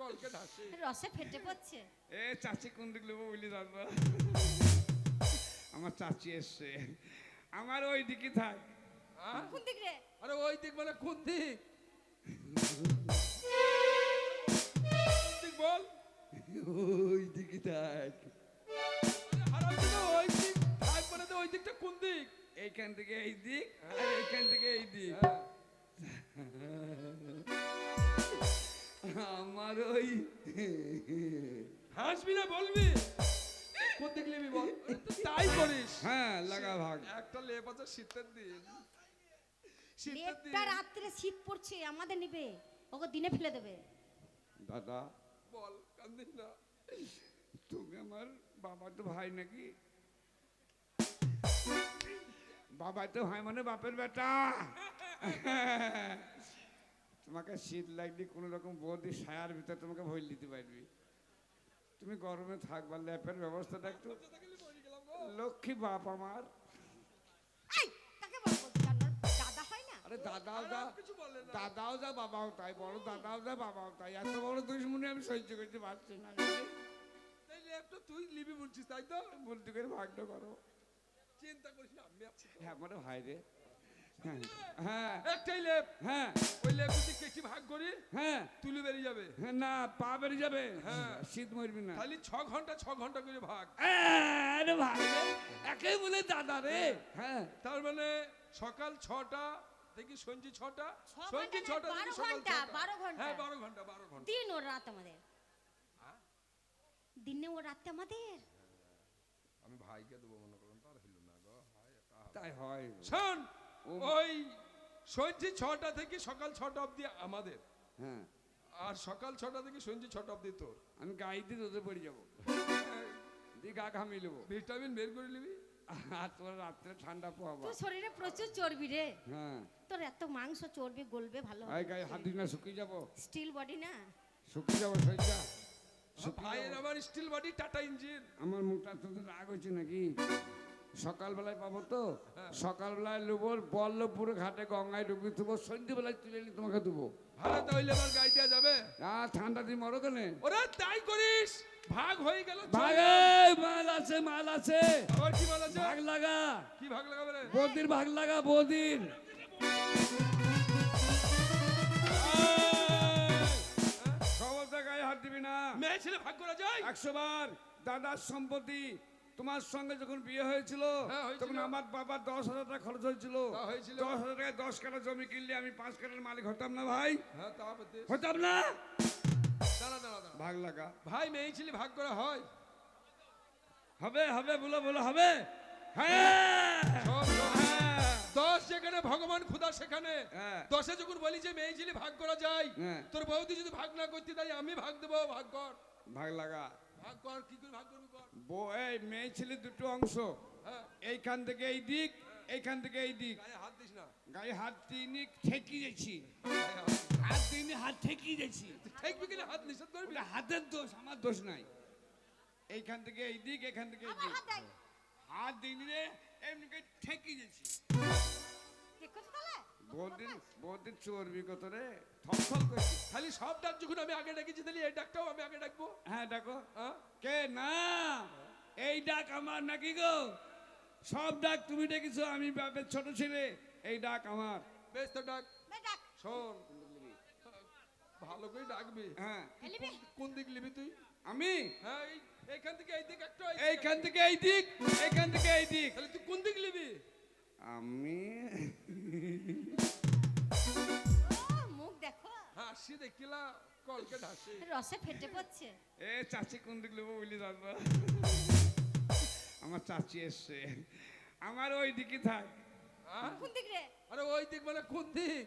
কলকে ঢাসে রসে ফেটে পড়ছে। এ চাচি কোন দিক নেব বলি জানব? আমার চাচি এসছে। আমার ওই দিকে থাক। হ্যাঁ? কোন দিক রে? আরে ওই দিক মানে কোন দিক? দিক বল? ওই দিকে থাক। ওই দিক। থাক মানে ওই দিকটা কোন দিক? এইখান থেকে এই দিক। হাসবি না বলবি? কোন নিবি বল? তাই করিস। হ্যাঁ লাগা ভাগ। একটা লেপ আছে শীতের দিন। শীতের দিন। রাত্রে শীত পড়ছে আমাদের নিবে। ওকে দিনে ফেলে দেবে। দাদা। বল কান্দিস না। তুমি আমার বাবা তো ভাই নাকি? বাবা তো হয় মানে বাপের বেটা। তোমাকে শীত লাগলে কোনো রকম বৌদি সায়ার ভিতরে তোমাকে ভইল দিতে পারবি। তুমি গরমে থাকবা ল্যাপের ব্যবস্থাটা একটু লক্ষ্মী বাপ আমার। হয় আরে দাদাও যা দাদাও যা বাবাও তাই বড় দাদাও যা বাবাও তাই। এত বড় দুশ্মনী আমি সহ্য করতে পারছি না। তুই লিবি বলছিস তাই তো? বলতে করে ভাগটা করো। চিন্তা করিস আমি হ্যাঁ মানে ভাই রে। হ্যাঁ হ্যাঁ লেপ হ্যাঁ ওই লেপ যদি কেটে ভাগ করি হ্যাঁ। তুলে বেরিয়ে যাবে। হ্যাঁ, না পা বেরিয়ে যাবে। হ্যাঁ। শীত মরবি না। খালি ছ ঘণ্টা ছ ঘণ্টা করে ভাগ। আরে ভাই রে, একে বলে দাদা রে। হ্যাঁ। তার মানে সকাল ছটা থেকে সঞ্জি ছটা। সঞ্জি ছটা থেকে সকাল ঘণ্টা, বারো ঘণ্টা। হ্যাঁ বারো ঘণ্টা বারো ঘণ্টা। দিন ও রাত আমাদের। হ্যাঁ? দিনে ও রাতে আমাদের। আমি ভাইকে দেবো মনে করুন তার হইল না গো। তাই হয়। শোন ওই সঞ্জি ছটা থেকে সকাল ছটা অবধি আমাদের। হ্যাঁ। আর সকাল ছটা থেকে সঞ্জি ছটা অবধি তোর। আমি গাইতে তোদের পড়ে যাব। দিয়ে গা ঘামি নেব। ভিটামিন বের করে নিবি। আর তোর রাত্রে ঠান্ডা তোর শরীরে প্রচুর চর্বি রে। হ্যাঁ। তোর এত মাংস চর্বি গলবে ভালো আই গায়ে হাত দিস না শুকিয়ে যাব। স্টিল বডি না? শুকিয়ে যাব শরীরটা ভাইয়ের আমার স্টিল বডি টাটা ইঞ্জিন আমার মুখটা তোদের রাগ হয়েছে নাকি? সকালবেলায় পাবো তো? হ্যাঁ। সকালবেলায় নেব বল্লভপুরে ঘাটে গঙ্গায় ডুবি দেবো সন্ধ্যেবেলায় তুলে এনে তোমাকে দেবো ভালো তাহলে আবার গাই দেওয়া যাবে? আর ঠান্ডা দিন মরো কেনে? ওরা তাই করিস? ভাগ হয়ে গেল। ভাগে মাল আছে মাল আছে। আবার কি বলা যায় ভাগ লাগা। কি ভাগ লাগাবে রে? বৌদির ভাগ লাগা বৌদির। খবরটা গায়ে হাত দিবি না। মেয়ে ছেলে ভাগ করা যায়? একশো বার দাদার সম্পত্তি তোমার সঙ্গে যখন বিয়ে হয়েছিল হ্যাঁ। তখন আমার বাবা দশ হাজার টাকা খরচ হয়েছিল হয়েছিল। দশ হাজার টাকায় দশ কাঠা জমি কিনলে আমি পাঁচ কাঠার মালিক হতাম না ভাই হ্যাঁ হতাম না ভাগ লাগা ভাই মেয়ে ছেলে ভাগ করা হয় হবে হবে বলো বলো হবে হ্যাঁ। হ্যাঁ। দশ যেখানে ভগবান খুদা সেখানে হ্যাঁ। দশে যখন বলি যে মেয়ে ছেলে ভাগ করা যায় হ্যাঁ। তোর বৌদি যদি ভাগ না করতে তাই আমি ভাগ দেবো ভাগ কর ভাগ লাগা এই মেয়ে ছেলে দুটো অংশ। হ্যাঁ। এইখান থেকে এই দিক এইখান থেকে এই দিক। গায়ে হাত দিস না। গায়ে হাত দিইনি ঠেকি যাচ্ছি। হাত দিইনি হাত ঠেকি যাচ্ছি। ঠেকবি কিনা? হাত নিষেধ করবি? হাতের দোষ আমার দোষ নাই। এইখান থেকে এই দিক এখান থেকে এই দিক। হাত দিইনি রে এমনি ঠেকি যাচ্ছি। দেখো তো তাহলে? বহুদিন বহুদিন চর্বি কত রে। থমথম করছি। খালি সব ডাক যখন আমি আগে ডাকিছি তাহলে এই ডাকটাও আমি আগে ডাকবো। হ্যাঁ হ্যাঁ কে? না। এই ডাক আমার নাকি গো? সব ডাক তুমি ডেকেছো আমি বাপের ছোট ছেলে। এই ডাক আমার। বেশ তো ডাক। শোন। ভালো করে ডাকবি। হ্যাঁ। কোন দিক নিবি তুই? আমি? হ্যাঁ এই এইখান থেকে এই দিক একটা এইখান থেকে এই দিক এইখান থেকে এই দিক। তাহলে তুই কোন দিক নিবি? আমি? হাসি দেখিলা কলকে ঢাসি রসে ফেটে পড়ছে। এ চাচি কোন দিক লব বলি জানব? আমার চাচি এসছে। আমার ওই দিকে থাক? কোন দিক রে? আরে ওই দিক মানে কোন দিক?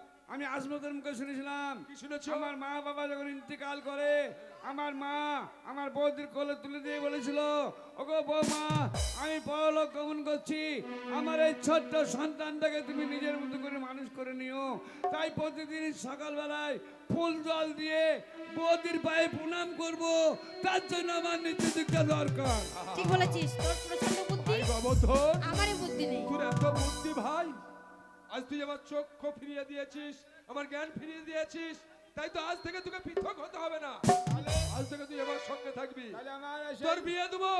আমি আজমতের মুখে শুনেছিলাম কি শুনেছো? আমার মা বাবা যখন ইন্তেকাল করে আমার মা আমার বৌদির কোলে তুলে দিয়ে বলেছিল ওগো বৌমা আমি পরলোক গমন করছি। আমার এই ছোট্ট সন্তানটাকে তুমি নিজের মতো করে মানুষ করে নিও। তাই প্রতিদিন সকালবেলায় ফুল জল দিয়ে বৌদির পায়ে প্রণাম করব। তার জন্য আমার নীতি দীক্ষা দরকার। ঠিক বলেছিস। তোর প্রচণ্ড বুদ্ধি? আমারই বুদ্ধি নেই। তোর এত বুদ্ধি ভাই। আজ তুই আমার চক্ষু ফিরিয়ে দিয়েছিস আমার জ্ঞান ফিরিয়ে দিয়েছিস তাই তো আজ থেকে তোকে পৃথক হতে হবে না। আজ থেকে তুই আমার সঙ্গে থাকবি। তাহলে আমার এসে- তোর বিয়ে দেবো।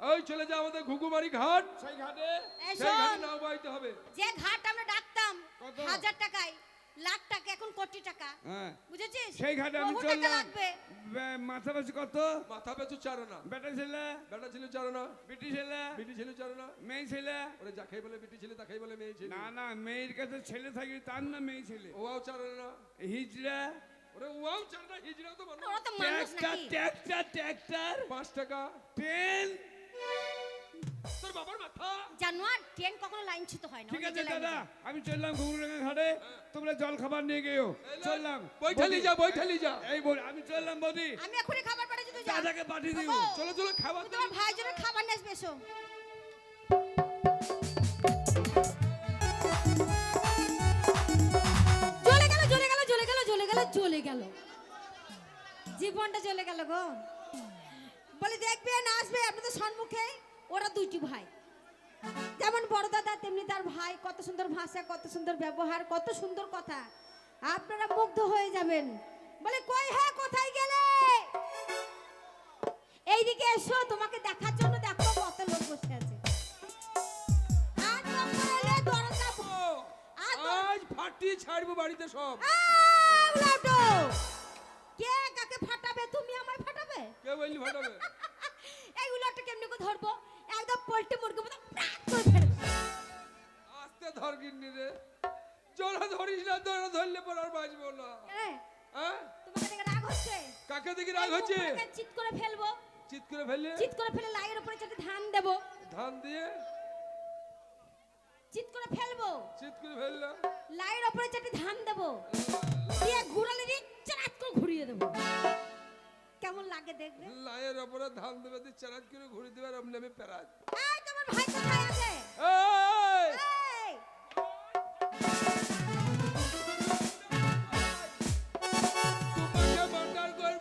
ওই চলে যা আমাদের ঘুঘুমারি ঘাট। সেই ঘাটে? সেই ঘাটে নাও বাইতে হবে। যে ঘাট আমরা ডাকতাম কত? হাজার টাকায়। লাখ টাকা এখন কোটি টাকা। হ্যাঁ। বুঝেছিস? সেই ঘাটে আমি চললাম। মাথা পেছি কত? মাথা পেছু চারো না। বেটা ছেলে? বেটা ছিল চারো না। বিটি ছেলে? বিটি ছিল চারো না। মেয়ে ছেলে? ওরে যাকে বলে বিটি ছিল তাকেই বলে মেয়ে ছিল। না না মেয়ের কাছে ছেলে থাকি তার না মেয়ে ছেলে। ওয়াও চারো না। হিজড়া? ওরে ওয়াও চারো না হিজড়াও তো মানুষ ওরা তো মানুষ ট্র্যাক্টর নাকি? ট্র্যাক্টর ট্র্যাক্টর পাঁচ টাকা। ট্রেন? তোর বাবার মাথা। জানোয়ার ট্রেন কখনো লাইন ছুতো হয় না ঠিক আছে দাদা আমি চললাম ঘুঘুরডাঙ্গা ঘাটে। তোমরা জল খাবার নিয়ে গেও চললাম। বৈঠালি যা বৈঠালি যা। এই বল আমি চললাম বদি। আমি এখনই খাবার পাঠাচ্ছি তুই যা দাদাকে পাঠিয়ে দিও। চলো চলো খাবার তোমার জন্য খাবার নিয়ে আসবে এসো। জ্বলে গেল জ্বলে গেল জ্বলে গেল জ্বলে গেল জ্বলে গেল। জীবনটা চলে গেল গো। বলে দেখবেন আসবে আপনাদের সম্মুখে। ওরা দুইটি ভাই। যেমন বড় দাদা তেমনি তার ভাই। কত সুন্দর ভাষা কত সুন্দর ব্যবহার কত সুন্দর কথা। আপনারা মুগ্ধ হয়ে যাবেন। বলে কই হ্যাঁ কোথায় গেলে? এইদিকে এসো তোমাকে দেখার জন্য দেখো কত লোক বসে আছে। আজ ফাটিয়ে ছাড়বো বাড়িতে সব। কে কাকে ফাটাবে? তুমি আমায় ফাটাবে? কে বললি ফাটাবে? এই উলাটো কেমনি করে ধরবো। জোরে না জোরে ধরলে পর আর বাঁচবো না। হ্যাঁ? তোমাকে দেখে রাগ হচ্ছে? কাকে দেখি রাগ হচ্ছে? এই চিৎ করে ফেলব। চিৎ করে ফেললে? চিৎ করে ফেলে লাইয়ের উপরে চারটে ধান দেবো। ধান দিয়ে? চিৎ করে ফেলব। চিৎ করে ফেললাম লাইয়ের উপরে চারটে ধান দেবো দিয়ে ঘুরালে দিয়ে চারাত করে ঘুরিয়ে দেবো। কেমন লাগে দেখবে? লাইয়ের ওপরে ধান দেবে দিয়ে চারাজ করে ঘুরে দেবে আর আমি প্যারাজ আ,